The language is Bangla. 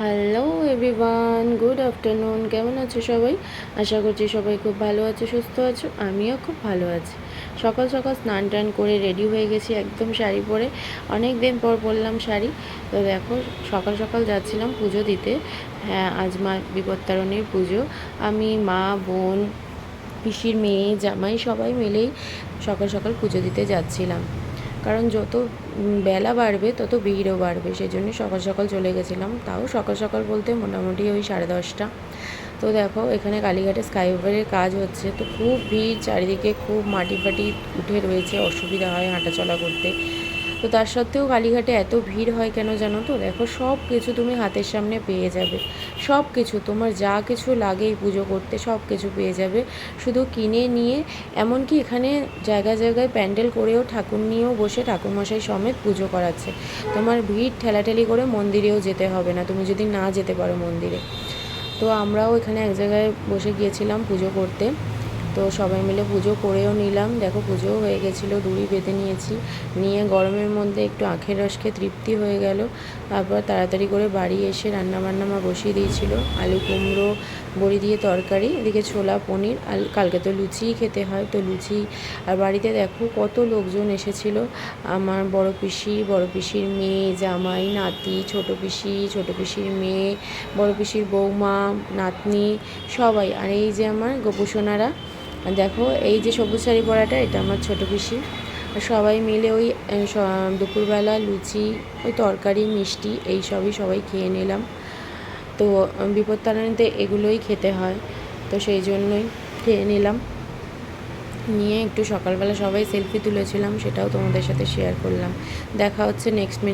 হ্যালো এভরিওয়ান গুড আফটারনুন কেমন আছো সবাই? আশা করছি সবাই খুব ভালো আছো, সুস্থ আছো। আমিও খুব ভালো আছি। সকাল সকাল স্নান টান করে রেডি হয়ে গেছি একদম শাড়ি পরে। অনেক দিন পর পরলাম শাড়ি। তো দেখো, সকাল সকাল যাচ্ছিলাম পুজো দিতে। হ্যাঁ আজ মা বিপত্তারণীর পুজো। আমি, মা, বোন, পিসির মেয়ে, জামাই সবাই মিলেই সকাল সকাল পুজো দিতে যাচ্ছিলাম। কারণ যত বেলা বাড়বে, তত ভিড়ও বাড়বে। সেই জন্য সকাল সকাল চলে গেছিলাম। তাও সকাল সকাল বলতে মোটামুটি ওই সাড়ে দশটা। তো দেখো, এখানে কালীঘাটে স্কাই ওভারের কাজ হচ্ছে। তো খুব ভিড়, চারিদিকে খুব মাটি ফাটি উঠে রয়েছে। অসুবিধা হয় হাঁটাচলা করতে। তো তার সত্ত্বেও কালীঘাটে এত ভিড় হয় কেন জানো তো? দেখো, সব কিছু তুমি হাতের সামনে পেয়ে যাবে। সব কিছু, তোমার যা কিছু লাগে এই পুজো করতে সব কিছু পেয়ে যাবে। শুধু কিনে নিয়ে, এমনকি এখানে জায়গায় জায়গায় প্যান্ডেল করেও ঠাকুর নিয়েও বসে ঠাকুরমশাই সমেত পুজো করাচ্ছে। তোমার ভিড় ঠেলাঠেলি করে মন্দিরেও যেতে হবে না, তুমি যদি না যেতে পারো মন্দিরে। তো আমরাও এখানে এক জায়গায় বসে গিয়েছিলাম পুজো করতে। তো সবাই মিলে পুজো করেও নিলাম। দেখো, পুজোও হয়ে গেছিল, দড়ি বেঁধে নিয়েছি। নিয়ে গরমের মধ্যে একটু আখের রস খেয়ে তৃপ্তি হয়ে গেল। তারপর তাড়াতাড়ি করে বাড়ি এসে রান্নাবান্না মা বসিয়ে দিয়েছিল। আলু কুমড়ো, বড়ি দিয়ে তরকারি, এদিকে ছোলা, পনির, আর কালকে তো লুচিই খেতে হয়। তো লুচি, আর বাড়িতে দেখো কত লোকজন এসেছিল। আমার বড় পিসি, বড় পিসির মেয়ে, জামাই, নাতি, ছোট পিসি, ছোট পিসির মেয়ে, বড় পিসির বৌমা, নাতনি, সবাই। আর এই যে আমার গোপুসোনারা দেখো, এই যে সবুজ শাড়ি পরাটা, এটা আমার ছোট পিসি। আর সবাই মিলে ওই দুপুরবেলা লুচি, ওই তরকারি, মিষ্টি, এই সবই সবাই খেয়ে নিলাম। তো বিপত্তারণীতে এগুলোই খেতে হয়, তো সেই জন্যই খেয়ে নিলাম। নিয়ে একটু সকালবেলা সবাই সেলফি তুলেছিলাম, সেটাও তোমাদের সাথে শেয়ার করলাম। দেখা হচ্ছে নেক্সট